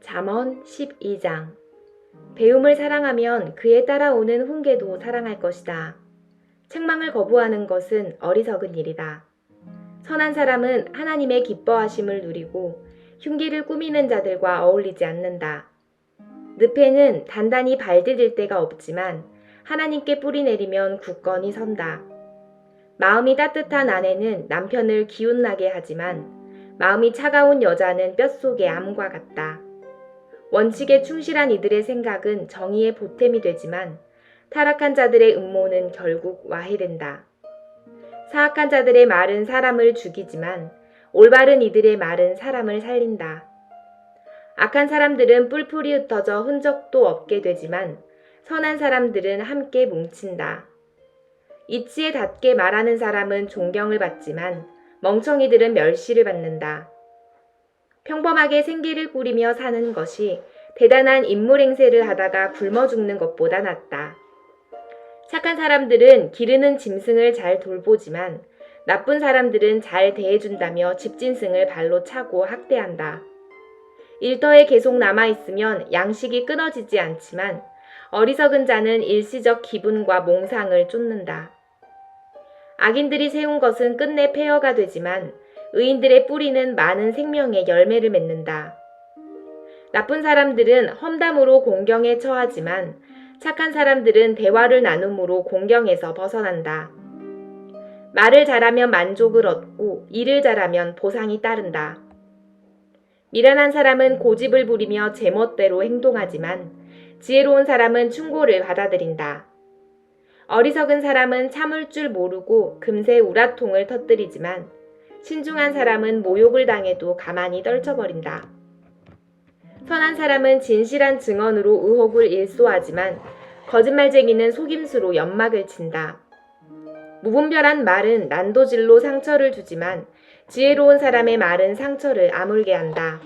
잠언 12장 배움을 사랑하면 그에 따라오는 훈계도 사랑할 것이다. 책망을 거부하는 것은 어리석은 일이다. 선한 사람은 하나님의 기뻐하심을 누리고 흉기를 꾸미는 자들과 어울리지 않는다. 늪에는 단단히 발디딜 데가 없지만 하나님께 뿌리 내리면 굳건히 선다. 마음이 따뜻한 아내는 남편을 기운나게 하지만 마음이 차가운 여자는 뼛속의 암과 같다. 원칙에 충실한 이들의 생각은 정의의 보탬이 되지만 타락한 자들의 음모는 결국 와해된다. 사악한 자들의 말은 사람을 죽이지만 올바른 이들의 말은 사람을 살린다. 악한 사람들은 뿔풀이 흩어져 흔적도 없게 되지만 선한 사람들은 함께 뭉친다. 이치에 닿게 말하는 사람은 존경을 받지만 멍청이들은 멸시를 받는다. 평범하게 생계를 꾸리며 사는 것이 대단한 인물 행세를 하다가 굶어 죽는 것보다 낫다. 착한 사람들은 기르는 짐승을 잘 돌보지만 나쁜 사람들은 잘 대해준다며 집짐승을 발로 차고 학대한다. 일터에 계속 남아있으면 양식이 끊어지지 않지만 어리석은 자는 일시적 기분과 몽상을 쫓는다. 악인들이 세운 것은 끝내 폐허가 되지만 의인들의 뿌리는 많은 생명의 열매를 맺는다. 나쁜 사람들은 험담으로 공경에 처하지만 착한 사람들은 대화를 나눔으로 공경에서 벗어난다. 말을 잘하면 만족을 얻고 일을 잘하면 보상이 따른다. 미련한 사람은 고집을 부리며 제멋대로 행동하지만 지혜로운 사람은 충고를 받아들인다. 어리석은 사람은 참을 줄 모르고 금세 우라통을 터뜨리지만 신중한 사람은 모욕을 당해도 가만히 떨쳐버린다. 선한 사람은 진실한 증언으로 의혹을 일소하지만 거짓말쟁이는 속임수로 연막을 친다. 무분별한 말은 난도질로 상처를 주지만 지혜로운 사람의 말은 상처를 아물게 한다.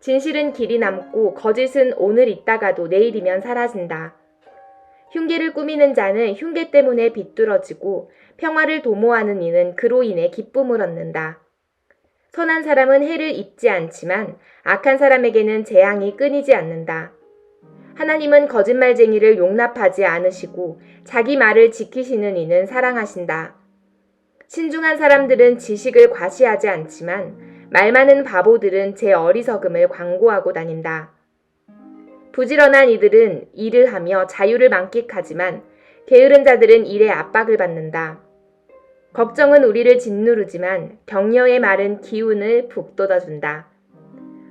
진실은 길이 남고 거짓은 오늘 있다가도 내일이면 사라진다. 흉계를 꾸미는 자는 흉계 때문에 비뚤어지고 평화를 도모하는 이는 그로 인해 기쁨을 얻는다. 선한 사람은 해를 입지 않지만 악한 사람에게는 재앙이 끊이지 않는다. 하나님은 거짓말쟁이를 용납하지 않으시고 자기 말을 지키시는 이는 사랑하신다. 신중한 사람들은 지식을 과시하지 않지만 말 많은 바보들은 제 어리석음을 광고하고 다닌다. 부지런한 이들은 일을 하며 자유를 만끽하지만 게으른 자들은 일에 압박을 받는다. 걱정은 우리를 짓누르지만 격려의 말은 기운을 북돋아준다.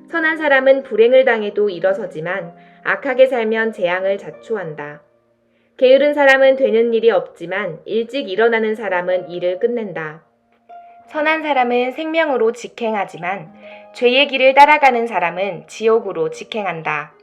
선한 사람은 불행을 당해도 일어서지만 악하게 살면 재앙을 자초한다. 게으른 사람은 되는 일이 없지만 일찍 일어나는 사람은 일을 끝낸다. 선한 사람은 생명으로 직행하지만 죄의 길을 따라가는 사람은 지옥으로 직행한다.